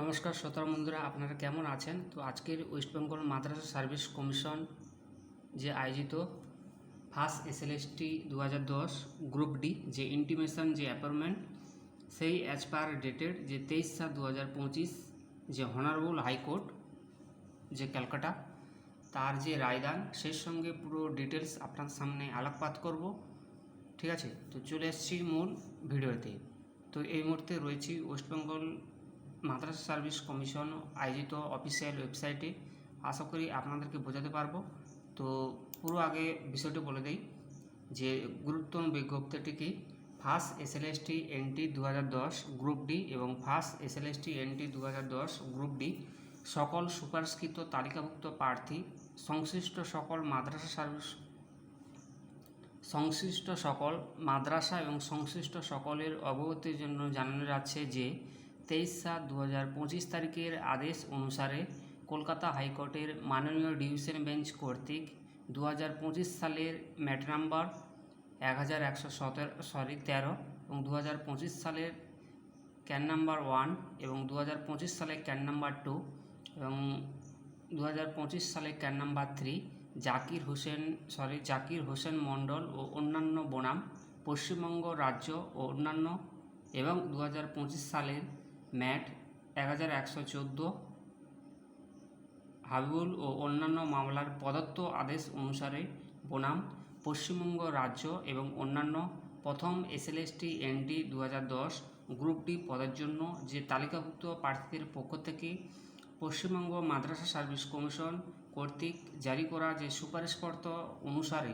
নমস্কার শ্রোতা বন্ধুরা, আপনারা কেমন আছেন? তো আজকের West Bengal madrasah service commission যে আয়োজিত ফার্স্ট এসএলএসটি দু হাজার দশ গ্রুপ ডি যে ইন্টিমেশন যে অ্যাপয়েন্টমেন্ট সেই অ্যাজ পার ডেটেড যে তেইশ সাত দু হাজার পঁচিশ যে হনারেবল হাইকোর্ট যে ক্যালকাটা, তার যে রায়দান, সেই সঙ্গে পুরো ডিটেলস আপনার সামনে আলোকপাত করব। ঠিক আছে? তো চলে এসেছি মূল ভিডিওতে। তো এই মুহূর্তে রয়েছি West Bengal madrasah service commission আয়োজিত অফিসিয়াল ওয়েবসাইটে আশা করি আপনাদেরকে বোঝাতে পারব। তো পুরো আগে বিষয়টি বলে দেই যে গুরুত্বপূর্ণ বিজ্ঞপ্তিটি কি ফার্স্ট এসএলএসটি এনটি দু হাজার দশ গ্রুপ ডি এবং ফার্স্ট এসএলএসটি এনটি দু হাজার দশ গ্রুপ ডি সকল সুপারিশকৃত তালিকাভুক্ত প্রার্থী, সংশ্লিষ্ট সকল মাদ্রাসা সার্ভিস, সংশ্লিষ্ট সকল মাদ্রাসা এবং সংশ্লিষ্ট সকলের অবগতির জন্য জানানো যাচ্ছে যে তেইশ সাত দু তারিখের আদেশ অনুসারে কলকাতা হাইকোর্টের মাননীয় ডিভিশন বেঞ্চ কর্তৃক দু হাজার পঁচিশ সালের ম্যাট নাম্বার এক হাজার একশো সতেরো, সরি, তেরো এবং দু হাজার পঁচিশ সালের ক্যান নাম্বার ওয়ান এবং দু হাজার পঁচিশ সালে ক্যান নাম্বার টু এবং দু হাজার পঁচিশ সালে CAN number three Zakir Hossain, sorry, Zakir Hossain Mondal ও অন্যান্য বনাম পশ্চিমবঙ্গ রাজ্য ও অন্যান্য এবং দু হাজার পঁচিশ সালের ম্যাট এক হাজার একশো চোদ্দ, হাবিবুল ও অন্যান্য মামলার প্রদত্ত আদেশ অনুসারে বনাম, পশ্চিমবঙ্গ রাজ্য এবং অন্যান্য প্রথম এসএলএসটি এনডি দু হাজার দশ গ্রুপ ডি পদের জন্য যে তালিকাভুক্ত প্রার্থীদের পক্ষ থেকে পশ্চিমবঙ্গ মাদ্রাসা সার্ভিস কমিশন কর্তৃক জারি করা যে সুপারিশপত্র অনুসারে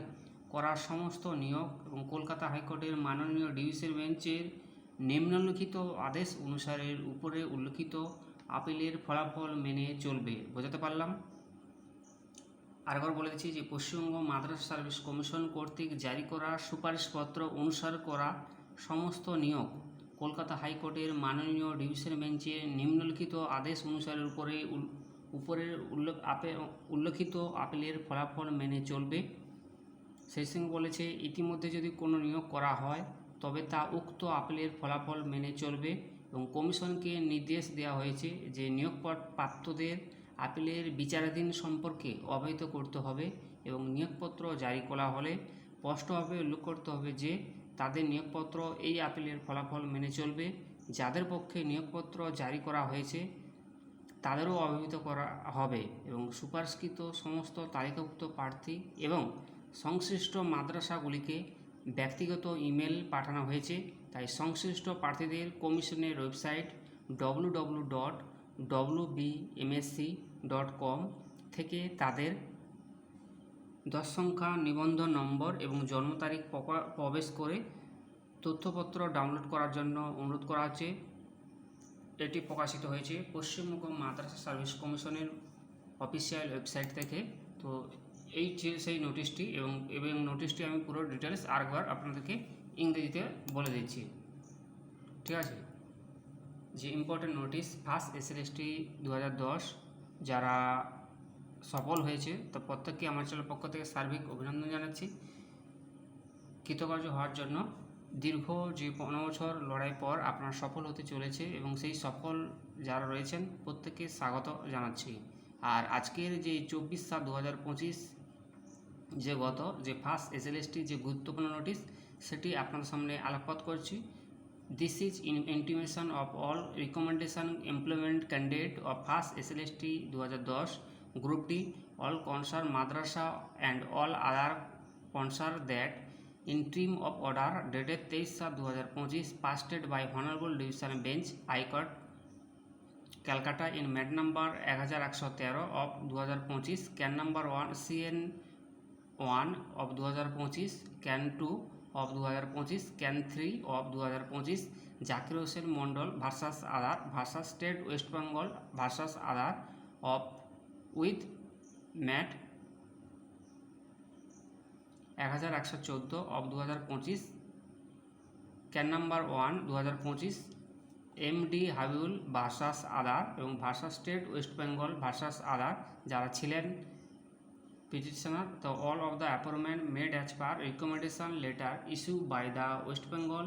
করা সমস্ত নিয়োগ এবং কলকাতা হাইকোর্টের মাননীয় ডিভিশন বেঞ্চের নিম্নলিখিত আদেশ অনুসারে উপরে উল্লিখিত আপিলের ফলাফল মেনে চলবে, বোঝাতে পারলাম? আরেকবার বলে দিচ্ছি যে পশ্চিমবঙ্গ মাদ্রাসা সার্ভিস কমিশন কর্তৃক জারি করা সুপারিশপত্র অনুসার করা সমস্ত নিয়োগ কলকাতা হাইকোর্টের মাননীয় ডিভিশন বেঞ্চের নিম্নলিখিত আদেশ অনুসারে উপরে উপরের উল্লেখ, আপে, উল্লেখিত আপিলের ফলাফল মেনে চলবে। সেই সঙ্গে বলেছে, ইতিমধ্যে যদি কোনো নিয়োগ করা হয় তবে তা উক্ত আপিলের ফলাফল মেনে চলবে এবং কমিশনকে নির্দেশ দেওয়া হয়েছে যে নিয়োগপট প্রাপ্তদের আপিলের বিচারাধীন সম্পর্কে অবহিত করতে হবে এবং নিয়োগপত্র জারি করা হলে স্পষ্টভাবে উল্লেখ করতে হবে যে তাদের নিয়োগপত্র এই আপিলের ফলাফল মেনে চলবে, যাদের পক্ষে নিয়োগপত্র জারি করা হয়েছে তাদেরও অবহিত করা হবে এবং সুপারিশকৃত সমস্ত তালিকাভুক্ত প্রার্থী এবং সংশ্লিষ্ট মাদ্রাসাগুলিকে ব্যক্তিগত ইমেল পাঠানো হয়েছে, তাই সংশ্লিষ্ট প্রার্থীদের কমিশনের website W W dot W BMSC dot com থেকে তাদের দশ সংখ্যা নিবন্ধন নম্বর এবং জন্ম তারিখ প্রবেশ করে তথ্যপত্র ডাউনলোড করার জন্য অনুরোধ করা হচ্ছে। এটি প্রকাশিত হয়েছে পশ্চিমবঙ্গ মাদ্রাসা সার্ভিস কমিশনের অফিসিয়াল ওয়েবসাইট থেকে। তো এই যে সেই নোটিশটি এবং এবং নোটিশটি আমি পুরো ডিটেলস আরেকবার আপনাদেরকে ইংরেজিতে বলে দিচ্ছি। ঠিক আছে? যে ইম্পর্টেন্ট নোটিশ ফার্স্ট এসএলএসটি দু হাজার দশ, যারা সফল হয়েছে, তো প্রত্যেককে আমার চ্যানেল পক্ষ থেকে সার্বিক অভিনন্দন জানাচ্ছি। কৃতকার্য হওয়ার জন্য দীর্ঘ যে পনেরো বছর লড়াই পর আপনার সফল হতে চলেছে এবং সেই সফল যারা রয়েছেন, প্রত্যেককে স্বাগত জানাচ্ছি। আর আজকের যে চব্বিশ সাত দু হাজার পঁচিশ যে গত, যে ফার্স্ট এসএলএসটি যে গুরুত্বপূর্ণ নোটিশ সেটি আপনাদের সামনে আলোকপাত করছি। This is in intimation of all recommendation employment candidate of first SLST দু হাজার দশ। Group D all concern madrasah and all other concern that interim of order dated তেইশ সাত দু হাজার পঁচিশ passed by honourable division bench high court Calcutta in MAT number এক হাজার একশো তেরো অফ দু হাজার পঁচিশ CAN number one CN one of দু হাজার পঁচিশ, ক্যান টু অফ দু হাজার পঁচিশ, ক্যান থ্রি অফ দু হাজার পঁচিশ, Zakir Hossain Mondal versus other versus state West Bengal versus other of with MAT এক হাজার একশো চোদ্দ অফ দু হাজার পঁচিশ, ক্যান নাম্বার ওয়ান দু হাজার পঁচিশ, M D Habiul versus other এবং versus state West Bengal versus other যারা ছিলেন all of the appointment made as per recommendation letter issue by the West Bengal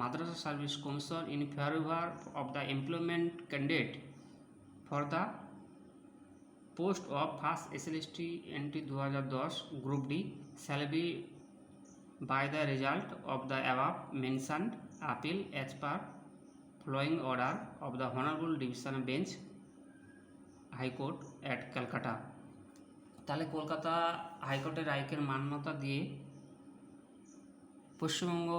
madrasah service commission in favour of the employment candidate for the post of first SLST NT দু হাজার দশ group D shall be by the result of the above mentioned appeal as per following order of the honorable division bench, high court at calcutta. তাহলে কলকাতা হাইকোর্টের রায়কের মান্যতা দিয়ে পশ্চিমবঙ্গ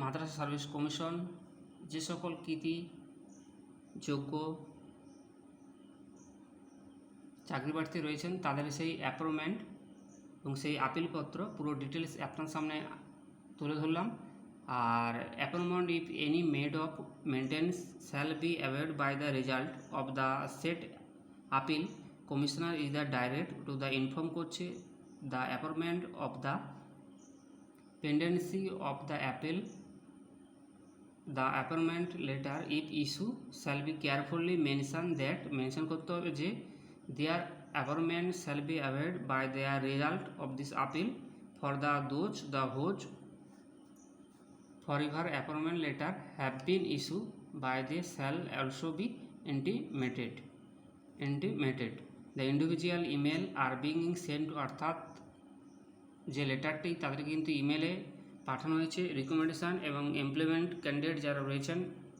মাদ্রাসা service commission যে সকল কৃতি যোগ্য চাকরি প্রার্থী রয়েছেন, তাদের সেই অ্যাপয়েন্টমেন্ট এবং সেই আপিলপত্র পুরো ডিটেলস আপনার সামনে তুলে ধরলাম। আর appointment if any made of maintenance shall be avoid by the result of the said appeal commissioner is the direct to the inform করছে the appointment of the pendency of the appeal the appointment letter if issue shall be carefully mention that mention করতে হবে যে their appointment shall be avoid by their result of this appeal for the those the whose forever appointment letter have been issued by they shall also be intimated intimated. The individual email are being sent অর্থাৎ যে লেটারটি তাদের কিন্তু ইমেলে পাঠানো হয়েছে recommendation এবং employment candidate যারা রয়েছেন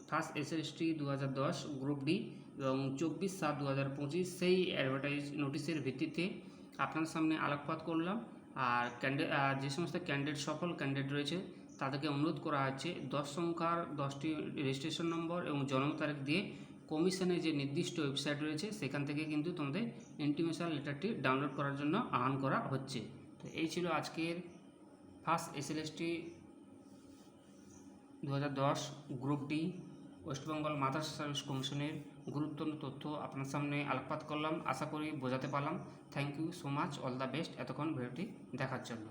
ফার্স্ট এস এস টি দু হাজার দশ গ্রুপ ডি এবং চব্বিশ সাত দু হাজার পঁচিশ, সেই অ্যাডভার্টাইজ নোটিশের ভিত্তিতে আপনার সামনে আলোকপাত করলাম। আর ক্যান্ডিডেট যে সমস্ত ক্যান্ডিডেট সফল ক্যান্ডিডেট রয়েছে, তাদেরকে অনুরোধ করা হচ্ছে, দশ সংখ্যার দশটি রেজিস্ট্রেশন নম্বর এবং জন্ম তারিখ দিয়ে কমিশনের যে নির্দিষ্ট ওয়েবসাইট রয়েছে, সেখান থেকে কিন্তু তোমাদের ইন্টিমেশন লেটারটি ডাউনলোড করার জন্য আহ্বান করা হচ্ছে। তো এই ছিল আজকের ফার্স্ট এসএলএসটি দু হাজার দশ group D West Bengal madrasah service কমিশনের গুরুত্বপূর্ণ তথ্য আপনার সামনে আলোকপাত করলাম। আশা করি বোঝাতে পারলাম। Thank you so much all the best এতক্ষণ ভিডিওটি দেখার জন্য।